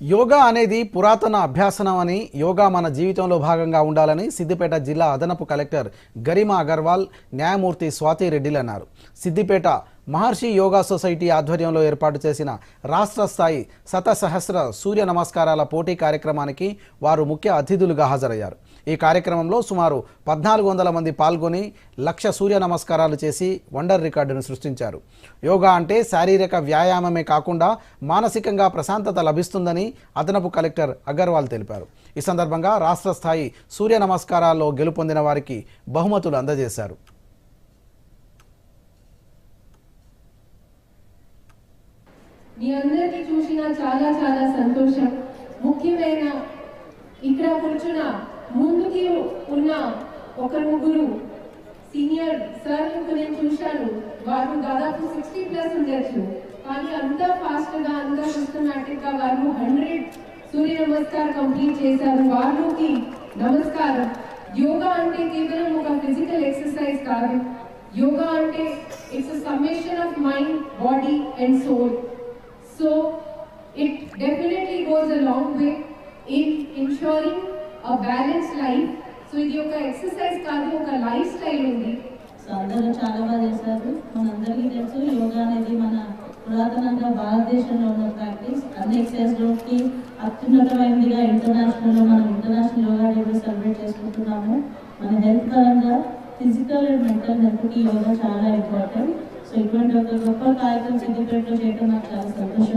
యోగా అనేది పురాతన అభ్యాసనం అని యోగా మన జీవితంలో భాగంగా ఉండాలని సిద్దిపేట జిల్లా అదనపు కలెక్టర్ గరిమా అగర్వాల్ న్యాయమూర్తి స్వాతి రెడ్డిలు అన్నారు. సిద్దిపేట మహర్షి యోగా సొసైటీ ఆధ్వర్యంలో ఏర్పాటు చేసిన రాష్ట్ర స్థాయి శతసహస్ర సూర్య నమస్కారాల పోటీ కార్యక్రమానికి వారు ముఖ్య అతిథులుగా హాజరయ్యారు. ఈ కార్యక్రమంలో సుమారు పద్నాలుగు వందల మంది పాల్గొని లక్ష సూర్య నమస్కారాలు చేసి వండర్ రికార్డును సృష్టించారు. యోగా అంటే శారీరక వ్యాయామమే కాకుండా మానసికంగా ప్రశాంతత లభిస్తుందని అదనపు కలెక్టర్ అగర్వాల్ తెలిపారు. ఈ సందర్భంగా రాష్ట్ర స్థాయి సూర్య నమస్కారాల్లో గెలుపొందిన వారికి బహుమతులు అందజేశారు. మీ అందరికీ చూసిన చాలా చాలా సంతోషం. ముఖ్యమైన ఇక్కడ కూర్చున్న ముందుకి ఉన్న ఒక ముగ్గురు సీనియర్ సార్ నేను చూశాను. వారు దాదాపు సిక్స్టీ ప్లస్ ఉండొచ్చు. కానీ అంత ఫాస్ట్గా అంత సిస్టమేటిక్గా వారు హండ్రెడ్ సూర్య నమస్కార్ కంప్లీట్ చేశారు. వారికి నమస్కారం. యోగా అంటే కేవలం ఒక ఫిజికల్ ఎక్సర్సైజ్ కాదు. యోగా అంటే it's summation of mind body and soul so it definitely goes a long way in ensuring a life so ఇది ఒక ఎక్సర్సైజ్ కాదు ఒక లైఫ్ స్టైల్ ఉంది. సో అందరూ చాలా బాగా చేశారు. మనందరికీ తెలుసు యోగా అనేది మన పురాతనంగా భారతదేశంలో ఉన్న ప్రాక్టీస్ అన్ని ఎక్సర్సైజ్లోకి అత్యున్నతమైనదిగా ఇంటర్నేషనల్లో మనం ఇంటర్నేషనల్ యోగా డేలో కూడా సెలబ్రేట్ చేసుకుంటున్నాము. మన హెల్త్ పరంగా ఫిజికల్ అండ్ మెంటల్ హెల్త్కి యోగా చాలా ఇంపార్టెంట్ సో ఇటువంటి ఒక గొప్ప కార్యక్రమం సిద్ధిపేటలో చేయడం నాకు చాలా సంతోషం.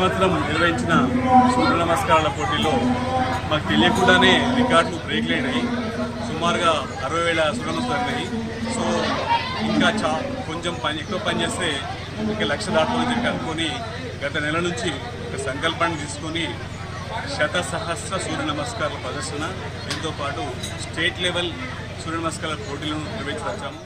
సంవత్సరం నిర్వహించిన సూర్య నమస్కారాల పోటీలో మాకు తెలియకుండానే రికార్డులు బ్రేక్ అయినాయి. సుమారుగా అరవై వేల సూర్య నమస్కారాలు అయినాయి సో ఇంకా చా కొంచెం పని ఎక్కువ పని చేస్తే ఇంకా లక్ష దాటుతుందని చెప్పి అనుకొని గత నెల నుంచి ఒక సంకల్పాన్ని తీసుకొని శత సహస్ర సూర్య నమస్కారాల ప్రదర్శన. దీంతో పాటు స్టేట్ లెవెల్ సూర్య నమస్కారాల పోటీలను నిర్వహించి వచ్చాము